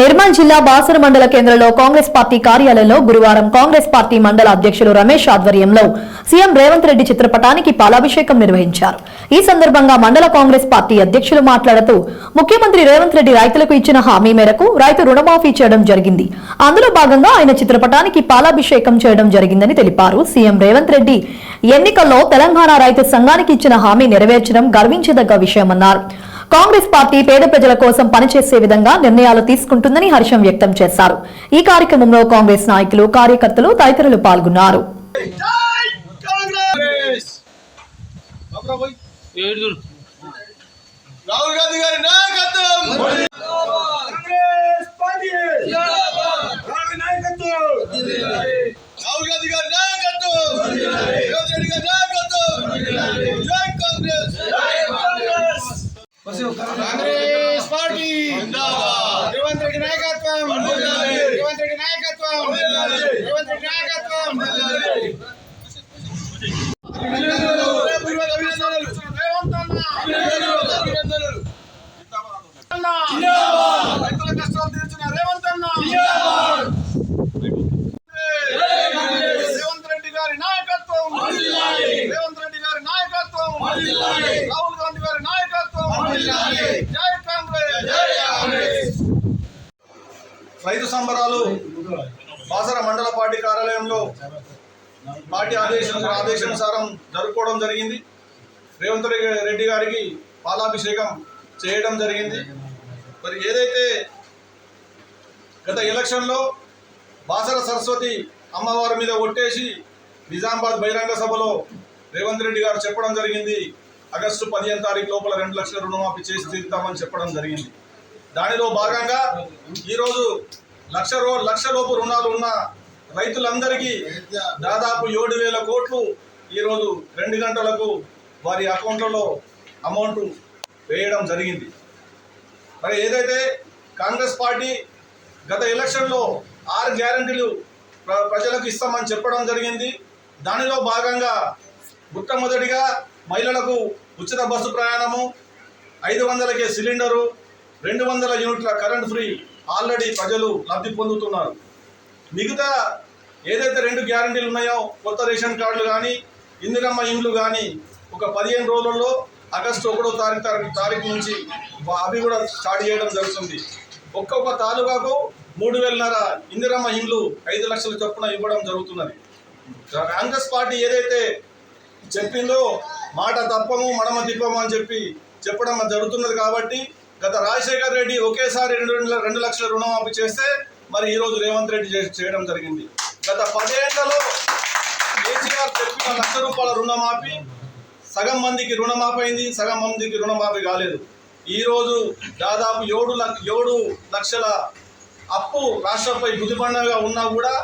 నిర్మల్ జిల్లా బాసర మండల కేంద్రంలో కాంగ్రెస్ పార్టీ కార్యాలయంలో గురువారం కాంగ్రెస్ పార్టీ మండల అధ్యక్షులు రమేష్ ఆధ్వర్యంలో సీఎం రేవంత్ రెడ్డి చిత్రపటానికి పాలాభిషేకం నిర్వహించారు. ఈ సందర్భంగా మండల కాంగ్రెస్ పార్టీ అధ్యక్షులు మాట్లాడుతూ ముఖ్యమంత్రి రేవంత్ రెడ్డి రైతులకు ఇచ్చిన హామీ మేరకు రైతు రుణమాఫీ చేయడం జరిగింది. అందులో భాగంగా ఆయన చిత్రపటానికి పాలాభిషేకం చేయడం జరిగిందని తెలిపారు. సీఎం రేవంత్ రెడ్డి ఎన్నికల్లో తెలంగాణ రైతు సంఘానికి ఇచ్చిన హామీ నెరవేర్చడం గర్వించదగ్గ విషయమన్నారు. కాంగ్రెస్ పార్టీ పేద ప్రజల కోసం పనిచేసే విధంగా నిర్ణయాలు తీసుకుంటుందని హర్షం వ్యక్తం చేశారు. ఈ కార్యక్రమంలో కాంగ్రెస్ నాయకులు కార్యకర్తలు తదితరులు పాల్గొన్నారు. రాహుల్ గాంధీ గారి నాయకత్వం కాంగ్రెస్ పార్టీ రాహుల్ నాయకత్వం రాహుల్ గాంధీ గారి నాయకత్వం రేవంత్ రెడ్డి గారి నాయకత్వం జై కాంగ్రెస్ కాంగ్రెస్ పార్టీ రేవంత్ రెడ్డి నాయకత్వం రేవంత్ రెడ్డి నాయకత్వం రేవంత్ రెడ్డి నాయకత్వం రైతుల కష్టాలు తీర్చిన రేవంత్ అన్న రేవంత్ రెడ్డి గారి నాయకత్వం రేవంత్ రెడ్డి గారి నాయకత్వం రాహుల్ గాంధీ గారి నాయకత్వం జై కాంగ్రెస్ రైతు సంబరాలు బాసర మండల పార్టీ కార్యాలయంలో పార్టీ ఆదేశం ఆదేశానుసారం జరుపుకోవడం జరిగింది. రేవంత్ రెడ్డి- గారికి పాలాభిషేకం చేయడం జరిగింది. మరి ఏదైతే గత ఎలక్షన్లో బాసర సరస్వతి అమ్మవారి మీద ఒట్టేసి నిజామాబాద్ బహిరంగ సభలో రేవంత్ రెడ్డి గారు చెప్పడం జరిగింది. ఆగస్టు పదిహేను తారీఖు లోపల రెండు లక్షల రుణమాఫీ చేసి తీరుతామని చెప్పడం జరిగింది. దానిలో భాగంగా ఈరోజు లక్ష రో లక్ష లోపు రుణాలు ఉన్న రైతులందరికీ దాదాపు ఏడు వేల కోట్లు ఈరోజు రెండు గంటలకు వారి అకౌంట్లలో అమౌంట్ వేయడం జరిగింది. మరి ఏదైతే కాంగ్రెస్ పార్టీ గత ఎలక్షన్లో ఆరు గ్యారంటీలు ప్ర- ప్రజలకు ఇస్తామని చెప్పడం జరిగింది. దానిలో భాగంగా మొట్టమొదటిగా మహిళలకు ఉచిత బస్సు ప్రయాణము ఐదు వందలకే సిలిండరు రెండు వందల యూనిట్ల కరెంట్ ఫ్రీ ఆల్రెడీ ప్రజలు లబ్ధి పొందుతున్నారు. మిగతా ఏదైతే రెండు గ్యారంటీలు ఉన్నాయో కొత్త రేషన్ కార్డులు కానీ ఇందిరమ్మ ఇండ్లు కానీ ఒక పదిహేను రోజుల్లో ఆగస్టు ఒకటో తారీఖు తారీఖు తారీఖు నుంచి అవి కూడా స్టార్ట్ చేయడం జరుగుతుంది. ఒక్కొక్క తాలూకాకు మూడు వేలన్నర ఇందిరమ్మ ఇండ్లు ఐదు లక్షల చొప్పున ఇవ్వడం జరుగుతున్నది. కాంగ్రెస్ పార్టీ ఏదైతే చెప్పిందో మాట తప్పము మడమ తిప్పము అని చెప్పి చెప్పడం జరుగుతున్నది కాబట్టి గత రాజశేఖర్ రెడ్డి ఒకేసారి రెండు రెండు లక్షల రుణమాఫీ చేస్తే మరి ఈరోజు రేవంత్ రెడ్డి చేయడం జరిగింది. గత పదేళ్ళలో కేసీఆర్ చెప్పిన లక్ష రూపాయల రుణమాఫీ సగం మందికి రుణమాఫీ అయింది సగం మందికి రుణమాఫీ కాలేదు. ఈరోజు దాదాపు ఏడు లక్ష ఏడు లక్షల అప్పు రాష్ట్రంపై గుదిబండగా ఉన్నా కూడా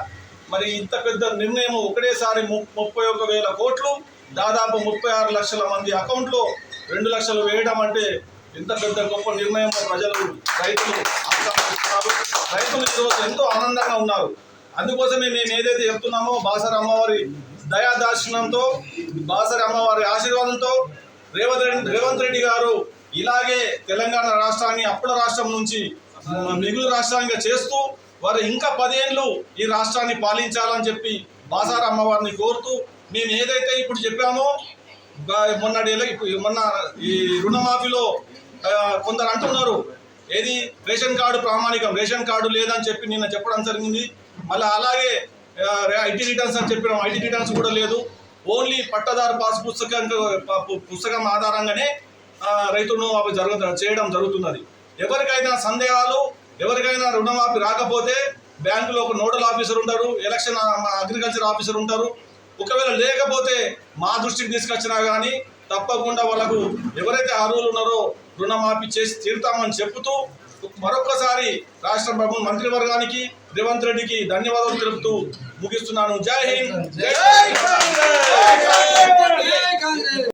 మరి ఇంత పెద్ద నిర్ణయం ఒకటేసారి ము- ముప్పై ఒక వేల కోట్లు దాదాపు ముప్పై ఆరు లక్షల మంది అకౌంట్లో రెండు లక్షలు వేయడం అంటే ఎంత పెద్ద గొప్ప నిర్ణయం ప్రజలు రైతులు రైతులు ఈరోజు ఎంతో ఆనందంగా ఉన్నారు. అందుకోసమే మేము ఏదైతే చెప్తున్నామో బాసర అమ్మవారి దయాదార్శనంతో బాసర అమ్మవారి ఆశీర్వాదంతో రేవంత్ రెడ్డి రేవంత్ రెడ్డి గారు ఇలాగే తెలంగాణ రాష్ట్రాన్ని అప్పుల రాష్ట్రం నుంచి మిగులు రాష్ట్రానికి చేస్తూ వారు ఇంకా పదేళ్ళు ఈ రాష్ట్రాన్ని పాలించాలని చెప్పి బాసార అమ్మవారిని కోరుతూ మేము ఏదైతే ఇప్పుడు చెప్పామో మొన్నటి ఇప్పుడు మొన్న ఈ రుణమాఫీలో కొందరు అంటున్నారు ఏది రేషన్ కార్డు ప్రామాణికం రేషన్ కార్డు లేదని చెప్పి నిన్న చెప్పడం జరిగింది. మళ్ళీ అలాగే ఐటీ రిటర్న్స్ అని చెప్పిన. ఐటీ రిటర్న్స్ కూడా లేదు. ఓన్లీ పట్టదారు పాస్ పుస్తకం పుస్తకం ఆధారంగానే రైతును రైతు జరుగు చేయడం జరుగుతున్నది. ఎవరికైనా సందేహాలు ఎవరికైనా రుణమాఫీ రాకపోతే బ్యాంకులో ఒక నోడల్ ఆఫీసర్ ఉంటారు ఎలక్షన్ అగ్రికల్చర్ ఆఫీసర్ ఉంటారు. ఒకవేళ లేకపోతే మా దృష్టికి తీసుకొచ్చినా కానీ తప్పకుండా వాళ్ళకు ఎవరైతే అర్హులు ఉన్నారో రుణమాఫీ చేసి తీరుతామని చెబుతూ మరొకసారి రాష్ట్ర ప్రభుత్వ మంత్రివర్గానికి రేవంత్ రెడ్డికి ధన్యవాదాలు తెలుపుతూ ముగిస్తున్నాను. జై హింద్.